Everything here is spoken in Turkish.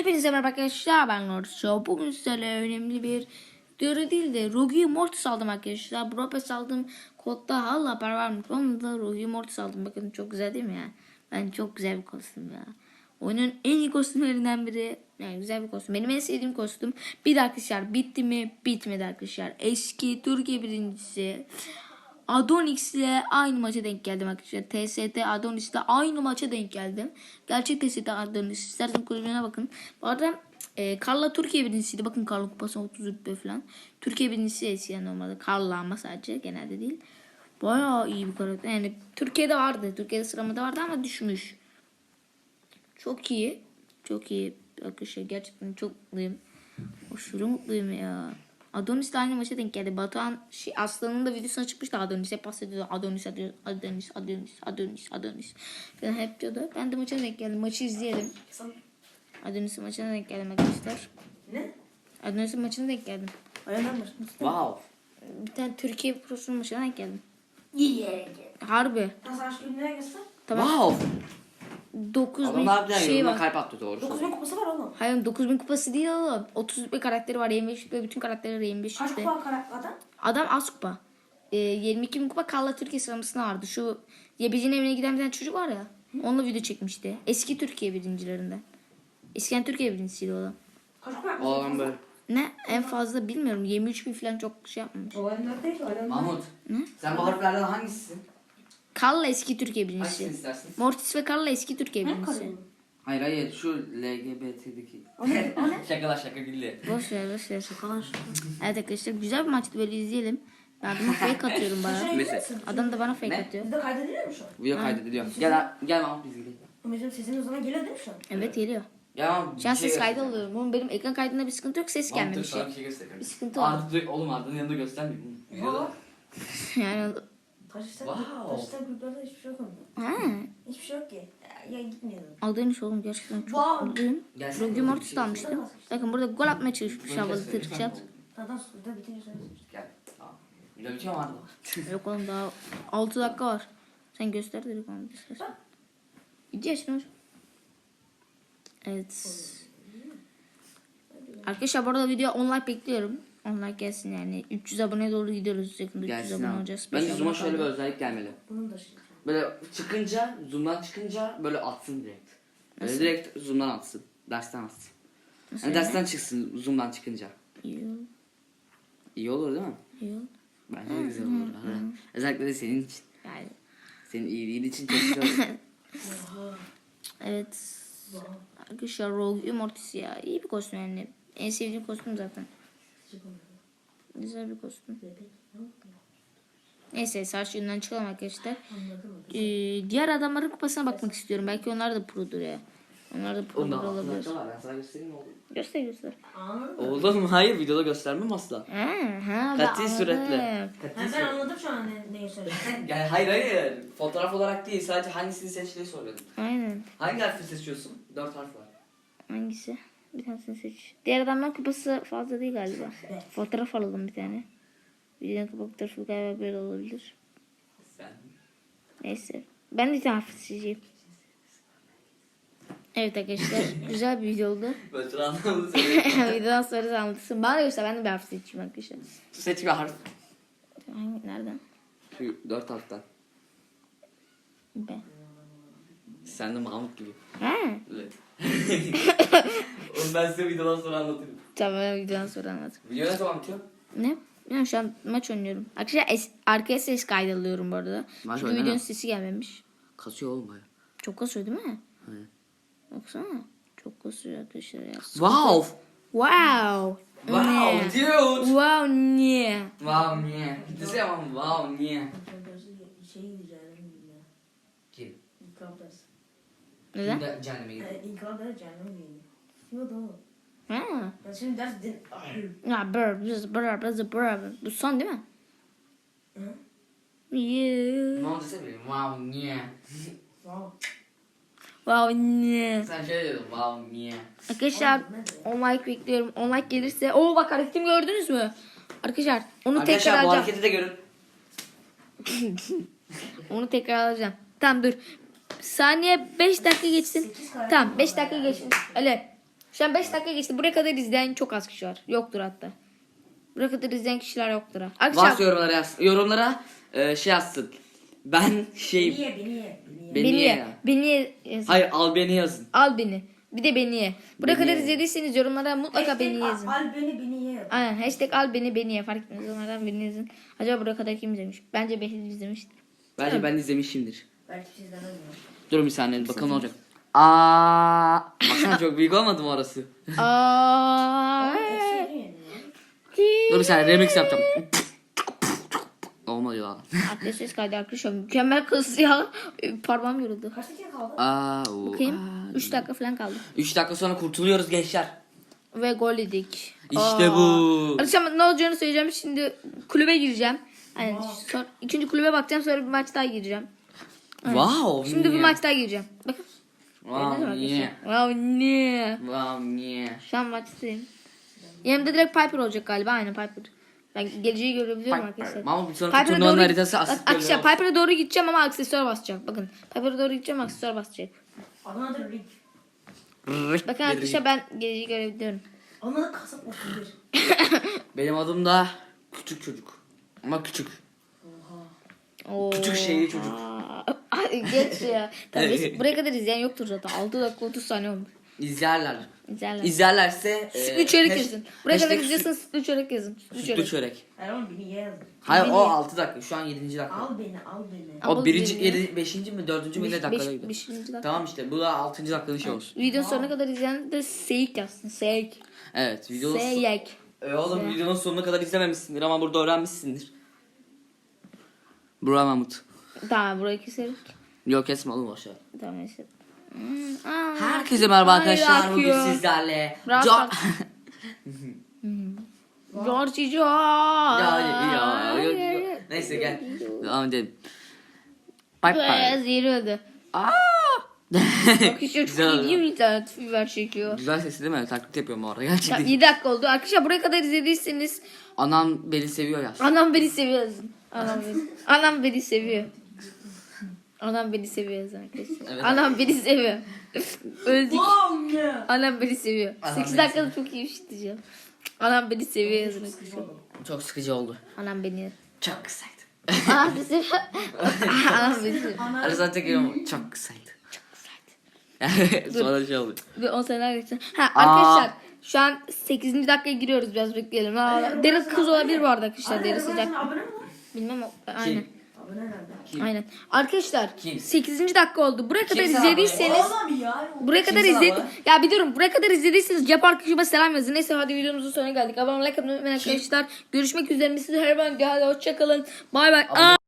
Hepinize merhaba arkadaşlar ben Lorso. Bugün sizlerle önemli bir duyuru değil de Rugi Mortis aldım arkadaşlar. Bropes aldım. Kodda hala haber varmış. Onu da Rugi Mortis aldım. Bakın çok güzel değil mi ya? Ben çok güzel bir kostüm ya. Oyunun en iyi kostümlerinden biri. Yani güzel bir kostüm. Benim en sevdiğim kostüm. Bir de arkadaşlar bitti mi? Bitmedi arkadaşlar. Eski Türkiye birincisi. Adonix ile aynı maça denk geldim arkadaşlar. TST Adonis ile aynı maça denk geldim. Gerçek TST Adonis. İstersen kulübüne bakın. Bu arada e, Karla Türkiye birincisiydi. Bakın Karla kupası 30 rütbe falan. Türkiye birincisi eskiden normalde. Karla ama sadece genelde değil. Bayağı iyi bir karakter. Yani Türkiye'de vardı. Türkiye'de sıramada vardı ama düşmüş. Çok iyi. Çok iyi. Arkadaşlar gerçekten çok mutluyum. Aşırı mutluyum ya. Adonis de aynı maça denk geldi. Batuhan şey, Aslan'ın da videosuna çıkmıştı Adonis. Hep bahsediyordu. Adonis, Adonis, Adonis, Adonis, Adonis, Adonis. Falan hep diyordu. Ben de maça denk geldim. Maçı izleyelim. Adonis'in maçına denk geldim arkadaşlar. Ne? Adonis'in maçına denk geldim. Mi? Wow. Bir tane Türkiye Prosu'nun maçına denk geldim. İyi yere. Harbi. Nasıl aşk günlere gelsin? Tamam. Wow. 9000 Adam harbiden şey var. kalp attı doğru. 9000 kupası var oğlum. Hayır 9000 kupası değil oğlum. 30 bir karakteri var. 25 ve bütün karakterleri 25 Kaç işte. kupa karakterden? Adam az kupa. Ee, 22 bin kupa Kalla Türkiye sıralamasına vardı. Şu Yebeci'nin evine giden bir tane çocuk var ya. Onunla video çekmişti. Eski Türkiye birincilerinden. Eskiden Türkiye birincisiydi o adam. Kaç kupa O adam böyle. Ne? En fazla bilmiyorum. 23 bin falan çok şey yapmamış. O oyunlar değil, o oyunlar. Mahmut. Sen bu harflerden hangisisin? Kalla eski Türkiye Hangisini birincisi. istersin? Mortis ve Kalla eski Türkiye Ne birincisi. Hayır hayır şu LGBT'deki. O ne? O ne? Şakalar şaka gülle. Boş ver boş ver. Kalan şu. Evet arkadaşlar güzel bir maçtı böyle izleyelim. Ben adama fake atıyorum bana. Mesela. Adam da bana fake Ne? atıyor. Bizde kaydediliyor mu şu an? Video kaydediliyor. Gel gel Mahmut biz gidelim. Ama Bizim sesimiz o zaman geliyor değil mi şu an? Evet geliyor. Gel. Şu an şey ses kaydı göstereceğim. alıyorum. Oğlum benim ekran kaydında bir sıkıntı yok. Ses Mahmut dur gelmemiş. sana bir şey göstereyim. Bir sıkıntı. Arda dur oğlum Arda'nın yanında göstermeyeyim. Videoda. Yani Taşıstan, Wow. taşıstan gruplarda hiçbir şey yok mu? ha. Hiçbir şey yok ki. Ya, ya gitmeyelim. Aldığınız oğlum gerçekten çok Wow. Gelsene Rogi bir Mortis şey de almıştım. Bakın burada gol atmaya çalışmış havalı tırkşat. Zaten burada bitince söyleyeceğim. Gel. Tamam. Video bitiyor mu Arda? Yok oğlum daha 6 dakika var. Sen göster dedik onu. Video açın. Evet. Arkadaşlar bu arada video 10 like bekliyorum. 10 like gelsin yani. 300 aboneye doğru gidiyoruz yakında 300 Gelsin abone abi. olacağız. Bence Beş Zoom'a abone şöyle bir kaldı. özellik gelmeli. Bunun da. Böyle çıkınca, Zoom'dan çıkınca böyle atsın direkt. Böyle direkt Zoom'dan atsın. Dersten atsın. Yani dersten çıksın Zoom'dan çıkınca. İyi oldu, İyi olur değil mi? iyi oldu. Bence de güzel olur. Ha. Özellikle de senin için. Yani Senin iyiliğin için çok güzel olur. Oha. evet. Arkadaşlar Rogue Mortis ya. iyi bir kostüm yani. En sevdiğim kostüm zaten. Güzel bir kostüm. Neyse savaş yönünden çıkalım arkadaşlar. Ee, diğer adamların kupasına bakmak istiyorum. Belki onlar da produr ya. Onlar da produr Ondan olabilir. aklımda var. Ben sana göstereyim mi oğlum? Göster göster. Oğlum hayır videoda göstermem asla. Ha, ha, ben Kati anladım. suretle. Ha, ben anladım şu an ne, neyi. Yani hayır hayır. Fotoğraf olarak değil. Sadece hangisini seçtiğini soruyorum. Aynen. Hangi harfi seçiyorsun? Dört harf var. Hangisi? Bir tanesini seç. Diğer adamların kupası fazla değil galiba. Fotoğraf alalım bir tane. Videonun kupa fotoğrafı galiba böyle olabilir. Sen. Neyse. Ben de bir tane seçeceğim. Evet arkadaşlar. güzel bir video oldu. Böyle anlamını. Videodan sonra anlatırsın. Bana göster ben de bir harf seçeyim arkadaşlar. Seç bir harf. Hangi, nereden? Şu dört harften. B. Sen de Mahmut gibi. Ha. Evet. Onu ben size videodan sonra anlatırım. Tamam ben videodan sonra anlatırım. Video ne zaman bitiyor? Ne? Yani şu an maç oynuyorum. Arkadaşlar es, arkaya ses kaydalıyorum bu arada. Maç Çünkü videonun sesi gelmemiş. Kasıyor oğlum baya. Çok kasıyor değil mi? Hayır. Baksana. Çok kasıyor arkadaşlar ya. Wow. Wow. Wow Ne? dude. Wow ne? Wow niye? Desene ama wow niye? Şey diyeceğim ya. Kim? Neden? Şimdi cehenneme gidiyor. İnkılap dersi cehennem değil. Yok da o. Ha. Ya şimdi ders din... Ya bır bır bır bır bır. Bu son değil mi? Hı? Yeah. Ne oldu? Wow niye? Wow. Wow ne? Sen şey dedin wow niye? Arkadaşlar 10 like bekliyorum. 10 like gelirse. Oo bak hareketimi gördünüz mü? Arkadaşlar onu tekrar Arkadaşlar bu alacağım. hareketi de görün. Onu tekrar alacağım. Tamam dur. Saniye 5 dakika geçsin. Tamam 5 var dakika geçsin. Öyle. Şu an 5 dakika geçti. Buraya kadar izleyen çok az kişi var. Yoktur hatta. Buraya kadar izleyen kişiler yoktur ha. Varsa Arkadaşlar yorumlara yaz. Yorumlara e, şey yazsın. Ben şey... Beni ye, beni ye. Beni ye. Ye. Beni ye. yazın. Hayır al beni yazın. Al beni. Bir de beni ye. Buraya Beni kadar ye. izlediyseniz yorumlara mutlaka Hashtag beni yazın. Al beni, beni ye. Aynen hashtag al beni beni ye. Fark etmez onlardan beni yazın. Acaba buraya kadar kim izlemiş? Bence Behir izlemiştir. Bence ben izlemişimdir. Belki sizden olmuyor. Dur bir saniye bakalım ne olacak. Aa, baksana çok büyük olmadı mı orası? Aa. Dur bir saniye remix yapacağım. Olmadı ya. Adresiz kaydı arkadaşlar. Mükemmel kız ya. Parmağım yoruldu. Kaç dakika kaldı? Aa, o, Bakayım. aa. 3 dakika falan kaldı. 3 dakika sonra kurtuluyoruz gençler. Ve gol yedik. İşte Aa. bu. Arkadaşlar ne olacağını söyleyeceğim. Şimdi kulübe gireceğim. Yani sonra, ikinci kulübe bakacağım sonra bir maç daha gireceğim. Wow. Şimdi bir maç daha gireceğim. Bakın. Wow yeah. Wow ne? Wow yeah. Şu an maçtayım. Yanımda direkt Piper olacak galiba. Aynen Piper. Ben geleceği görebiliyorum arkadaşlar. Ama bir sonraki Piper'a turnuvanın doğru, haritası asist Bak, arkadaşlar Piper'a doğru gideceğim ama aksesuar basacak. Bakın. Piper'a doğru gideceğim aksesuar basacak. Adın adı Rick. olsun. Bakın arkadaşlar ben geleceği görebiliyorum. Adın adı Kasap 31. Benim adım da küçük çocuk. Ama küçük. Oo. Küçük şeyli çocuk. Aa, Geç ya. Tabii buraya kadar izleyen yoktur zaten. 6 dakika 30 saniye olmuş. İzlerler. İzlerler. İzlerlerse Sütlü çörek hash- yazın. Buraya kadar izliyorsanız sütlü çörek yazın. Sütlü Sütlü çörek. çörek. Hayır oğlum beni ye yazın. Hayır Beni- o 6 dakika. Şu an 7. dakika. Al beni, al beni. O birinci, beni. 7, 5. mi 4. mü ne dakikada gidiyor. beşinci dakika. Tamam işte bu da 6. dakikanın şey olsun. Videonun sonuna kadar izleyen de seyik yazsın. Seyik. Evet videonun, Seyik. e, oğlum videonun sonuna kadar izlememişsindir ama burada öğrenmişsindir. Burak Mahmut. Tamam burayı keselim. Yok kesme oğlum boşver. Tamam işte. Hmm. Herkese merhaba arkadaşlar. Bugün akıyor. sizlerle. Rahat Jo- rahat. George ya, ya, ya, ya, ya. Neyse gel. Devam edelim. Bye bye. Zirvede. Aa! Arkadaşlar Güzel çok oldu. iyi bir internet fiber çekiyor. Güzel sesli değil mi? Taklit yapıyorum orada Tamam, gerçekten. 7 dakika oldu. Arkadaşlar buraya kadar izlediyseniz Anam beni seviyor ya. anam beni seviyor yazın. Anam beni, anam beni seviyor. Anam beni seviyor arkadaşlar. Evet. Anam beni seviyor. Öldük. Anam beni seviyor. Anam 8 beni dakikada çok iyi bir şey diyeceğim. Anam beni seviyor yazın arkadaşlar. Çok sıkıcı oldu. Anam beni. Çok kısaydı. Anam beni seviyor. Anam beni seviyor. Arasına tekrar çok kısaydı. Çok kısaydı. Sonra şey oldu. Ve 10 seneler geçti. Ha arkadaşlar şu an 8. dakikaya giriyoruz biraz bekleyelim. Ha, Derin kız olabilir bu arada arkadaşlar. Deri sıcak. Sen abone mi? Bilmem o- aynen. Abone nerede? Kim? Aynen. Arkadaşlar Kim? 8. dakika oldu. Buraya kadar Kimse izlediyseniz Oğlum ya. buraya kadar Kimse izledi. abone? Ya bir durun. Buraya kadar izlediyseniz cep arkadaşıma selam yazın. Neyse hadi videomuzun sonuna geldik. Abone olmayı like atmayı unutmayın arkadaşlar. Görüşmek üzere. Sizi her zaman hadi hoşçakalın. Bay bay. Aa!